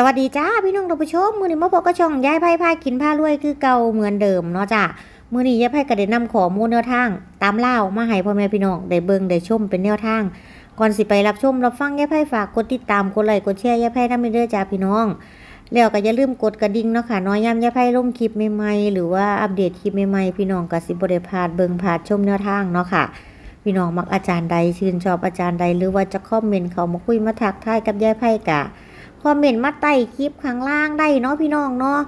สวัสดีจ้าพี่น้องท่านผู้ชมมือนี้มาพบกับช่องยายไพ่พากินผ้ารวยคือเก่าเหมือนเดิมเนาะจ้ามือนี้ยายไพ่ก็ได้นนำข้อมูลแนวทาง ตามเล่ามาให้พ่อแม่พี่น้องได้เบิ่งได้ชมเป็นแนวทาง ก่อนสิไปรับชมรับฟังยายไพ่ฝากกดติดตามกดไลค์กดแชร์ยายไพ่นำเด้อจ้าพี่น้อง แล้วก็อย่าลืมกดกระดิ่งเนาะค่ะน้อยย้ำยายไพ่ลงคลิปใหม่ๆหรือว่าอัปเดตคลิปใหม่ๆพี่น้องก็สิบ่ได้พาดเบิ่งพาดชมแนวทางเนาะค่ะพี่น้องมักอาจารย์ใดชื่นชอบอาจารย์ใดหรือว่าจะคอมเมนต์เขามาคุยมาทักทายกับยายไพ่กะ คอมเมนต์มาใต้คลิปข้างล่างได้เนาะพี่น้องเนาะ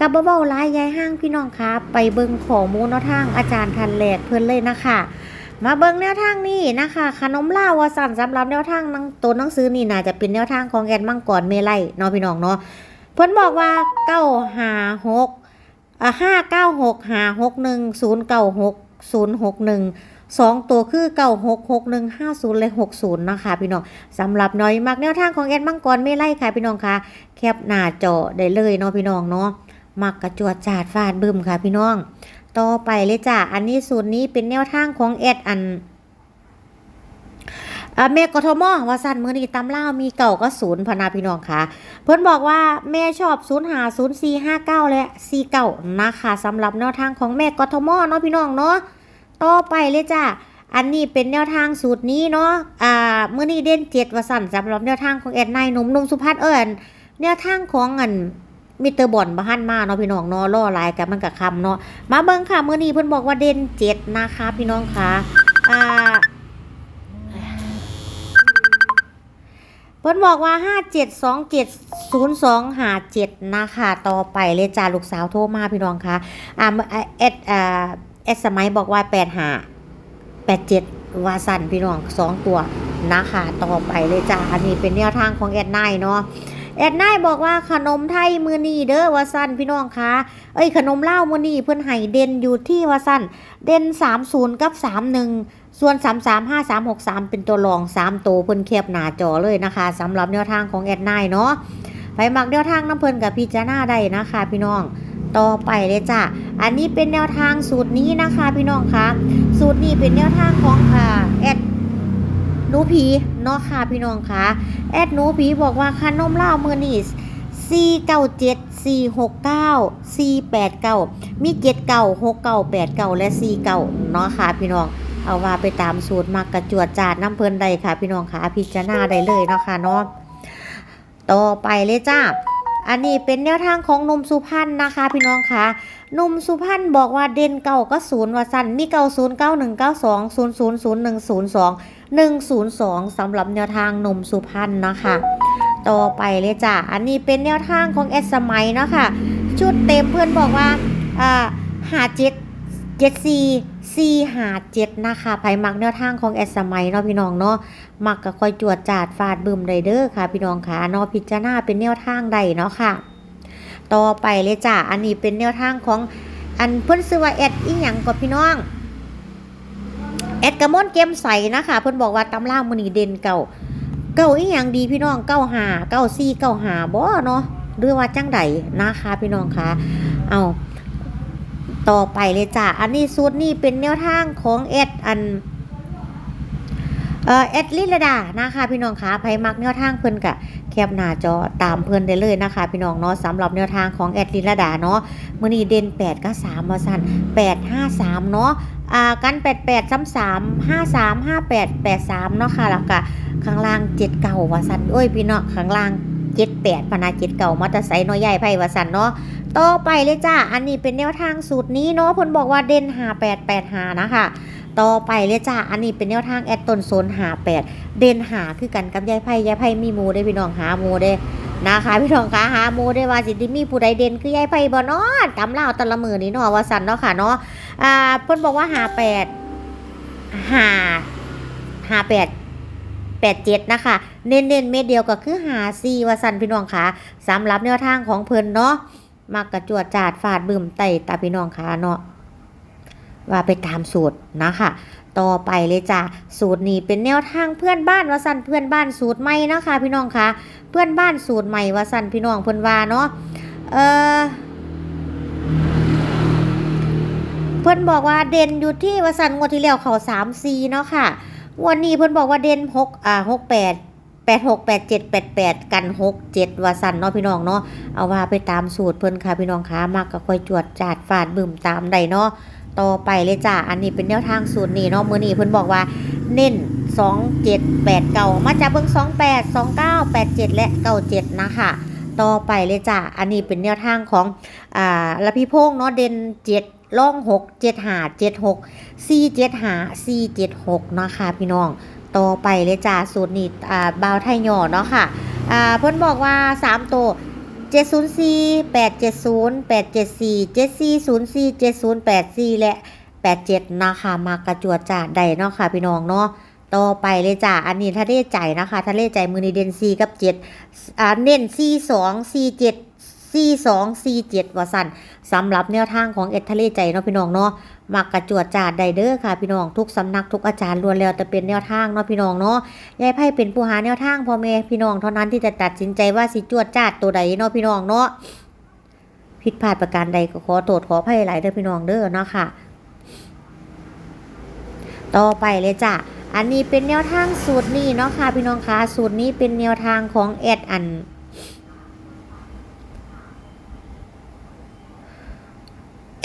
กับเบาๆลายยายห้างพี่น้องคะไปเบิ่งข้อมูลแนวทางอาจารย์ทันแหลกเพิ่นเลยนะคะมาเบิ่งแนวทางนี้นะคะ ขนมลาวาสันสำหรับแนวทางนังตัวหนังสือนี่น่าจะเป็นแนวทางของแอนมังกรเมลัยเนาะพี่น้องเนาะเพิ่อนบอกว่าเก้าหาหกอะห้าเก้าหกหาหกหนึ่งศูนย์เก้าหกศูนย์หกหนึ่ง สองตัวคือเก้าหกหกหนึ่งห้าศูนย์เลยหกศูนย์นะคะพี่น้องสำหรับน้อยมักแนวทางของแอดมังกรไม่ไล่ค่ะพี่น้องค่ะ แคปหน้าจอได้เลยเนาะพี่น้องเนาะมักกระจวดจาดฟาดบึมค่ะพี่น้อง ต่อไปเลยจ้ะอันนี้สูตรนี้เป็นแนวทางของแอดอันแม่กทมว่าสั่นมือนี้ตำเล่ามีเก่าก็ศูนย์พนาพี่น้องค่ะ เพิ่อนบอกว่าแม่ชอบศูนย์หาศูนย์สี่ห้าเก้าและสี่เก้านะคะสำหรับแนวทางของแม่กทมเนาะพี่น้องเนาะ ต่อไปเลยจ้ะอันนี้เป็นแนวทางสูตรนี้เนาะ อ่าเมื่อนี้เด่นเจ็ดวสั่นสำหรับแนวทางของแอดนายหนุ่มนุ่มสุภัทรเอิญแนวทางของอันมิเตอร์บอนบ้านมาเนาะพี่น้องเนาะล่อลายกับมันกับคำเนาะมาเบิ่งค่ะเมื่อนี้เพิ่นบอกว่าเด่นเจ็ดนะคะพี่น้องค่ะอ่าเพิ่นบอกว่าห้าเจ็ดสองเจ็ดศูนย์สองหาเจ็ดนะคะต่อไปเลยจ้าลูกสาวโทรมาพี่น้องค่ะอ่าเอ็ดอ่า เอ็ดสมัยบอกว่าแปดหาแปดเจ็ดวาสันพี่น้องสองตัวนะคะต่อไปเลยจ้าอันนี้เป็นแนวทางของแอดไนเนาะแอดไนบอกว่าขนมไทยมือนีเด้อวาสันพี่น้องคะเอ้ยขนมเล่ามือนีเพื่อนไห้เด่นอยู่ที่วาสันเด่นสามศูนย์กับสามหนึ่งส่วนสามสามห้าสามหกสามเป็นตัวรองสามตัวเพิ่นแคบหน้าจอเลยนะคะสำหรับแนวทางของแอดไนเนาะไปหมักแนวทางน้ำเพิ่นกับพิจารณาได้นะคะ พี่น้อง ต่อไปเลยจ้าอันนี้เป็นแนวทางสูตรนี้นะคะพี่น้องคะ สูตรนี้เป็นแนวทางของอ่าแอดหนูผีเนาะค่ะพี่น้องคะแอดหนูผีบอกว่าขนมเล่ามือนี่สี่เก้าเจ็ดสี่หกเก้าสี่แปดเก้ามีเจ็ดเก้าหกเก้าแปดเก้าและสี่เก้าเนาะค่ะพี่น้องเอาว่าไปตามสูตรมักกระจวดจาดน้ำเพลินใดค่ะ พี่น้องค่ะพิจารณาได้เลยเนาะค่ะเนาะต่อไปเลยจ้า อันนี้เป็นแนวทางของนมสุพรรณนะคะ พี่น้องค่ะหนุ่มสุพรรณบอกว่าเด่นเก่าก็ศูนย์ว่าสั้นมีเก่าศูนย์เก้าหนึ่งเก้าสองศูนย์ศูนย์ศูนย์หนึ่งศูนย์สองหนึ่งศูนย์สองสำหรับแนวทางหนุ่มสุพรรณนะคะ ต่อไปเลยจ้ะอันนี้เป็นแนวทางของเอสมัยเนาะค่ะชุดเต็มเพื่อนบอกว่าอ่าหาเจ็ดเจ็ดสี่ สี่หาเจ็ดนะคะไผมักแนวทางของเอสมัยเนาะพี่น้องเนาะมักก็คอยจวดจาดฟาดบึมไดเด้อค่ะ พี่น้องค่ะเนาะพิจารณาเป็นแนวทางใดเนาะค่ะ ต่อไปเลยจ้ะอันนี้เป็นแนวทางของอันเพิ่นซื้อว่าแอดอีหยังกับพี่น้องแอดกระมอนเกมใสนะคะเพิ่นบอกว่าตำล่ามือนีเด่นเก่า เก่าอีหยังดีพี่น้องเก้าหาเก้าซี่เก้าหาบ่เนาะหรือว่าจังใดนะคะ พี่น้องค่ะเอา ต่อไปเลยจ้ะ อันนี้สูตรนี่เป็นแนวทางของแอดอันเอ่อแอดลิลดานะคะพี่น้องคะไผมักแนวทางเพิ่อนกะแคปหน้าจอตามเพิ่อนได้เลยนะคะ พี่น้องเนาะสำหรับแนวทางของแอดลินระดาเนาะมือนี้เด่น8กับ3ว่าซั่น8 5 3 เนาะอ่ากัน 88 3 3 5 3 5 8 8 3เนาะค่ะแล้วก็ข้างล่าง7เก่าว่าซั่นโอ้ยพี่เนาะข้างล่าง 78พนา7เก่ามอเตอร์ไซค์น้อยใหญ่ไผว่าซั่นเนาะ ต่อไปเลยจ้าอันนี้เป็นแนวทางสูตรนี้เนาะเพิ่นบอกว่าเด่น58 85นะคะต่อไปเลยจ้าอันนี้เป็นแนวทางแอดต้นโซนหาแปดเด่นหาคือกันกับยายไพ่ยายไพ่มีมูได้พี่น้องหามูได้นะคะพี่น้องคะหาหมูได้ว่าสิที่มีผู้ใดเด่นคือยายไพ่บ่นาะตำเล่าตะละมือนี่เนาะว่าสันเนาะค่ะเนาะอ่าเพิ่นบอกว่าหาแปดหาหาแปดแปดเจ็ดนะคะเน้นเน้นเม็ดเดียวก็คือหาซีว่าสันพี่น้องคะสำหรับแนวทางของเพิ่นเนาะ มักกระจวดจาดฟาดบึมไต่ตาพี่น้องคะเนาะว่าไปตามสูตรนะคะต่อไปเลยจ้ะสูตรนี้เป็นแนวทางเพื่อนบ้านวาสันเพื่อนบ้านสูตรใหม่นะคะ พี่น้องคะเพื่อนบ้านสูตรใหม่วาสันพี่น้องเพื่อนว่าเนาะเออเพื่อนบอกว่าเด่นอยู่ที่วาสันงวดที่แล้วเขาสามซีเนาะค่ะงวันนี้เพื่อนบอกว่าเด่นหกอ่าหกแปด แปดหกแปดเจ็ดแปดแปดกันหกเจ็ดว่าสันเนาะพี่น้องเนาะเอาว่าไปตามสูตรเพิ่นค่ะพี่น้องคะมากก็ค่อยจวดจาดฟาดบึมตามใดเนาะต่อไปเลยจ้าอันนี้เป็นแนวทางสูตรนี้เนาะมื้อนี้เพิ่นบอกว่าเน้นสองเจ็ดแปดเก้ามาจากเบิ่งสองแปดสองเก้าแปดเจ็ดและเก้าเจ็ดนะคะต่อไปเลยจ้าอันนี้เป็นแนวทางของอ่าละพี่พงเนาะเด่นเจ็ดล่องหกเจ็ดหาเจ็ดหกสี่เจ็ดหาสี่เจ็ดหกนะคะพี่น้อง ต่อไปเลยจ้าสูตรนี้อ่าบาวไทยหย่อเนาะค่ะอ่าเพิ่นบอกว่า3ตัว704 870 874 7404 7084 และ 87 นะคะมากระจวดจ่าใดเนาะค่ะพี่น้องเนาะต่อไปเลยจ้าอันนี้ทะเลใจนะคะทะเลใจมือนีเดนซีกับ7อ่าเน้น42 47 42 47ว่าสั่นสำหรับแนวทางของเอ็ดทะเลใจเนาะพี่น้องเนาะ มักกระจวดจาดไดเดอร์ค่ะพี่น้องทุกสำนักทุกอาจารย์ล้วนแล้วแต่เป็นแนวทางเนาะพี่น้องเนาะยายไพ่เป็นผู้หาแนวทางพ่อแม่พี่น้องเท่านั้นที่จะตัดสินใจว่าสิจวดจาดตัวใดเนาะพี่น้องเนาะผิดพลาดประการใดก็ขอโทษขออภัยหลายเด้อพี่น้องเด้อเนาะค่ะ ต่อไปเลยจ้ะอันนี้เป็นแนวทางสูตรนี้เนาะค่ะพี่น้องคะสูตรนี้เป็นแนวทางของแอดอัน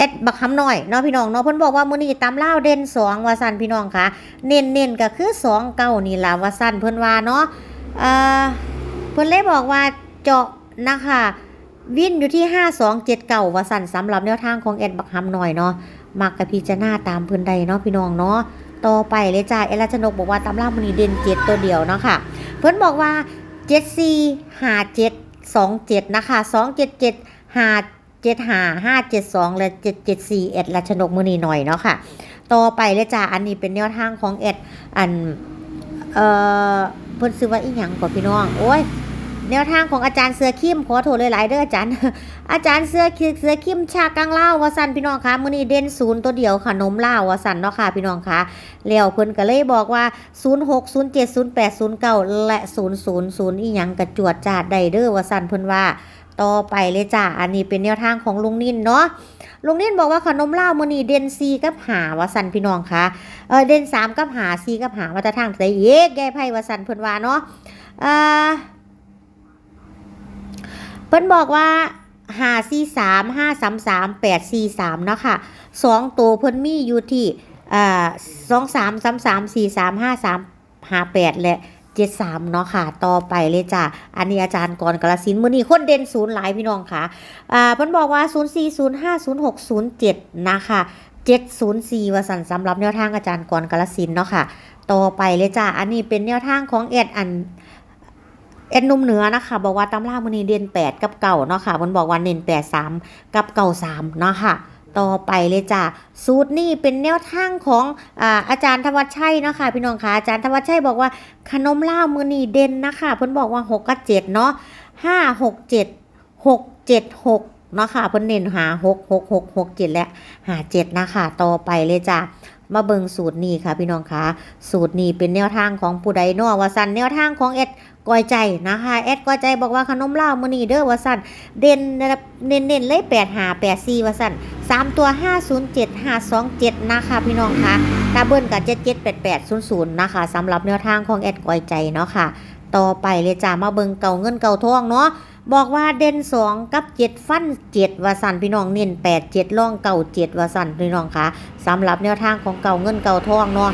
เอ็ดบักคำหน่อยเนาะพี่น้องเนาะเพิ่นบอกว่ามื้อนี้ตำล่าเด่นสองว่าซั่นพี่น้องค่ะ เน้นเน้นๆก็คือสองเก้านี่ล่ะว่าซั่นเพิ่นว่าเนาะเอ่อเพิ่นเลยบอกว่าเจาะนะคะวินอยู่ที่ 5279ว่าซั่นสำหรับแนวทางของเอ็ดบักคำหน่อยเนาะมักกับพิจารณาตามเพิ่นใดเนาะพี่น้องเนาะต่อไปเลยจ้าเอลาชนกบอกว่าตำล่ามื้อนี้เด่นเจ็ดตัวเดียวเนาะค่ะ เพิ่อนบอกว่า74 57 27นะคะ277 5เจ็ดหา จ็ดห้าเจ็ดสองและเจ็ดเจ็ดสี่เอ็ดละชนกมือนีหน่อยเนาะค่ะ ต่อไปเลยจ้าอันนี้เป็นแนวทางของเอ็ดอัน เอ่อเพิ่นซื้อว่าอีหยังกว่าพี่น้องโอ้ยแนวทางของอาจารย์เสือคิมขอโทษหลายๆเด้ออาจารย์ อาจารย์เสือคิเสือคิมชากังเล่าววาสันพี่น้องคะมื้อนี้เด่นศูนย์ตัวเดียวขนมเล่าวาสันเนาะค่ะพี่น้องคะแล้วเพิ่นก็เลยบอกว่า 06 07 08 09 และ 000อีหยังกระจวดจาดได้เด้อวาสันเพิ่นว่า ต่อไปเลยจ้าอันนี้เป็นแนวทางของลุงนินเนาะลุงนินบอกว่าขนมเล่ามือนีเด่นซีกับหาวาสันพี่น้องคะเออเด่นสามกับหาซีกับหาว่าจะทางใส่เยกแก้ไพ่วาสันเพิ่นว่าเนาะเอ่าเพิ่นบอกว่าหาซีสามห้าสามสามแปดซีสามเนาะค่ะสองตัวเพิ่นมีอยู่ที่อ่าสองสามสามสามสี่สามห้าสามห้าแปดและ เจ็ดสามเนาะค่ะ ต่อไปเลยจ้ะ อันนี้อาจารย์กรกระสินมือนี้คนเด่นศูนย์หลายพี่น้องค่ะ อ่าเพิ่นบอกว่า 0 4 0 5 0 6 0 7 นะคะ704ว่าสันสำหรับแนวทางอาจารย์กรกระสินเนาะค่ะ ต่อไปเลยจ้ะ อันนี้เป็นแนวทางของเอ็ดอันเอ็ดนุ่มเนื้อนะคะ บอกว่าตำรามือนี้เด่น8 กับเก่าเนาะค่ะมันบอกว่าเน้น8 3 กับเก่า3เนาะค่ะ ต่อไปเลยจ้ะสูตรนี้เป็นแนวทางของอาอาจารย์ธวัชชัยเนาะค่ะพี่น้องคะอาจารย์ธวัชชัยบอกว่าขนมล่ามือนีเด่นนะคะเพิ่นบอกว่า6กับ7เนาะ5 6 7 6 7 6เนาะค่ะเพิ่นเน้นหา6 6 6 6 7และหา7นะคะต่อไปเลยจ้ะมาเบิงสูตรนี้ค่ะพี่น้องคะสูตรนี้เป็นแนวทางของผู้ใดนาะว่าซั่นแนวทางของเอ็ด ก้อยใจนะคะเอ็ดก้อยใจบอกว่าขนมเล่ามือนีเด้อว่าซั่นเด่นนะครับเน้นเลย8 5 8 4ว่าซั่นสามตัว507 527นะคะพี่น้องคะตาเบิ้ลกับ778800นย์ศูนย์นะคะสำหรับแนวทางของแอดก้อยใจเนาะค่ะ ต่อไปเลยจ้ามาเบิ่งเก่าเงินเก่าทองเนาะบอกว่าเด่น2กับ7ฟัน7ว่าสันพี่น้องเน้น8 7ล่องเก่า7ว่าสันพี่น้องคะสำหรับแนวทางของเก่าเงินเก่าทองเนาะ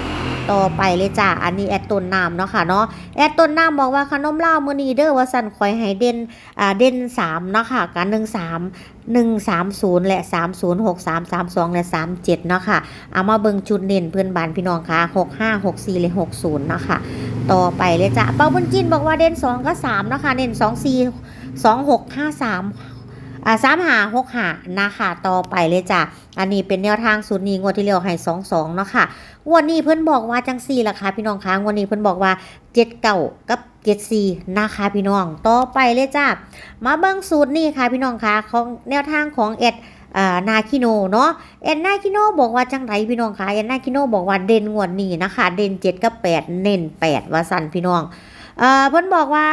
ต่อไปเลยจ้าอันนี้แอดต้นน้ำเนาะค่ะเนาะแอดต้นน้ำบอกว่าขนมเล่ามือนีเด้อว่าสันคอยให้เด่นอ่าเด่น3เนาะค่ะกัน1 3 130และ30 63 32และ37เนาะค่ะเอามาเบิ่งจุดเน้นเพื่อนบ้านพี่น้องค่ะ65 64และ60เนาะค่ะต่อไปเลยจ้ะเปาบุญจินบอกว่าเด่น2ก็3เนาะค่ะเน้น2 4 2 6 5 3อ่าสาม 3หา6หานะคะต่อไปเลยจ้ะ อันนี้เป็นแนวทางสูตรนี้งวดที่เรียวให้2 2เนาะค่ะงวดนี้เพื่อนบอกว่าจังซี่ล่ะค่ะพี่น้องคะงวดนี้เพื่อนบอกว่า7เก่ากับ7 4นะคะพี่น้องต่อไปเลยจ้ะ มาเบิ่งสูตรนี่ค่ะพี่น้องคะของแนวทางของเอ็ดอ่านาคิโนเนาะเอ็ดนาคิโนบอกว่าจังไรพี่น้องคะเอ็ดนาคิโนบอกว่าเด่นงวดนี้นะคะ เด่น7กับ8เน้น8ว่าสันพี่น้องเอ่อเพิ่นบอกว่า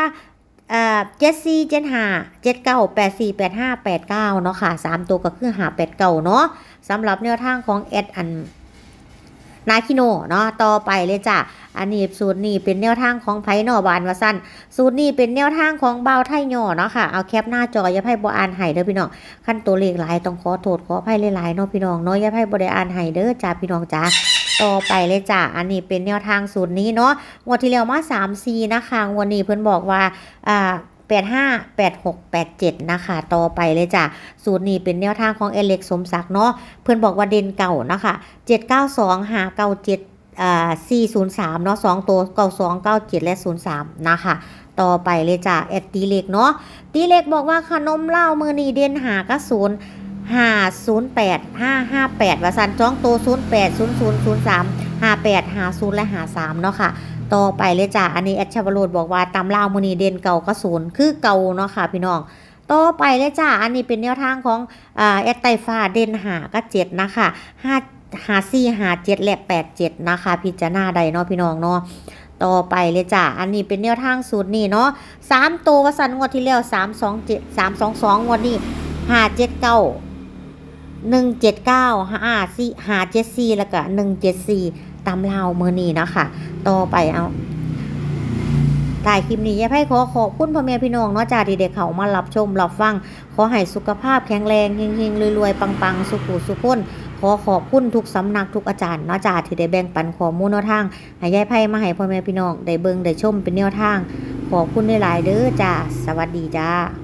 เอ่อ7 4 7 5 7 9 8 4 8 5 8 9เก้าเนาะค่ะสามตัวก็คือหา8 9เก้าเนาะสำหรับแนวทางของเอ็ดอันนาคิโนเนาะต่อไปเลยจ้ะอันนี้สูตรนี้เป็นแนวทางของไผหนอบานวาสั้นสูตรนี้เป็นแนวทางของเบาไทยหนอเนาะค่ะเอาแคปหน้าจออย่าให้บ่อ่านให้เด้อพี่น้องขั้นตัวเลขหลายต้องขอโทษขออภัยหลายๆเนาะพี่น้องเนาะอย่าให้บ่ได้อ่านให้เด้อจ้าพี่น้องจ้า ต่อไปเลยจ้ะอันนี้เป็นแนวทางสูตรนี้เนาะงวดที่แล้วมา3 4นะคะงวดนี้เพิ่อนบอกว่าอ่า85 86 87 นะคะ ต่อไปเลยจ้ะ สูตรนี้เป็นแนวทางของเอเล็กสมศักดิ์เนาะ เพื่อนบอกว่าเด่นเก่านะคะ 792หา97อ่า403 เนาะ2ตัว92 97 และ 03 นะคะ ต่อไปเลยจ้ะแอดตีเล็กเนาะ ตีเล็กบอกว่าขนมเหล้ามือนีเด่นหาก็ศูน ห้าศูนย์แปดห้าห้าแปดว่าสันจ้องโตศูนย์แปดศูนย์ศูนย์ศูนย์สามห้าแปดห้าศูนย์และห้าสามเนาะค่ะต่อไปเลยจ้ะอันนี้แอดชาวโรดบอกว่าตำเหล้ามือนีเด่นเก่าก็ศูนย์คือเก่าเนาะค่ะพี่น้องต่อไปเลยจ้า อันนี้เป็นแนวทางของอ่าแอดไตฟ้าเดนหาก็เจ็ดนะคะห้าหาสี่หาเจ็ดและแปดเจ็ดนะคะ พิจารณาใดเนาะพี่น้องเนาะต่อไปเลยจ้า อันนี้เป็นแนวทางสูตรนี่เนาะสามตัววสันงวดที่แล้วสามสองเจ็ดสามสองสองงวดนี้ห้าเจ็ดเก้า หนึ่งเจ็ดเก้าห้าสี่หาเจ็ดสี่แล้วก็หนึ่งเจ็ดสี่ตำลาวมือนี้นะคะต่อไปเอาถ่ายคลิปนี้ยายไพ่ขอขอบคุณพ่อแม่พี่น้องเนาะจ้าที่เด็กเขามารับชมรับฟัง ขอให้สุขภาพแข็งแรงเฮงๆรวยๆปังๆ สุขุสุขคนขอขอบคุณทุกสำนักทุกอาจารย์เนาะจ้าที่ได้แบ่งปันข้อมูลแนวทางให้ยายไพ่มาให้พ่อแม่พี่น้องได้เบิ่งได้ชมเป็นแนวทาง ขอบคุณหลายเด้อจ้าสวัสดีจ้า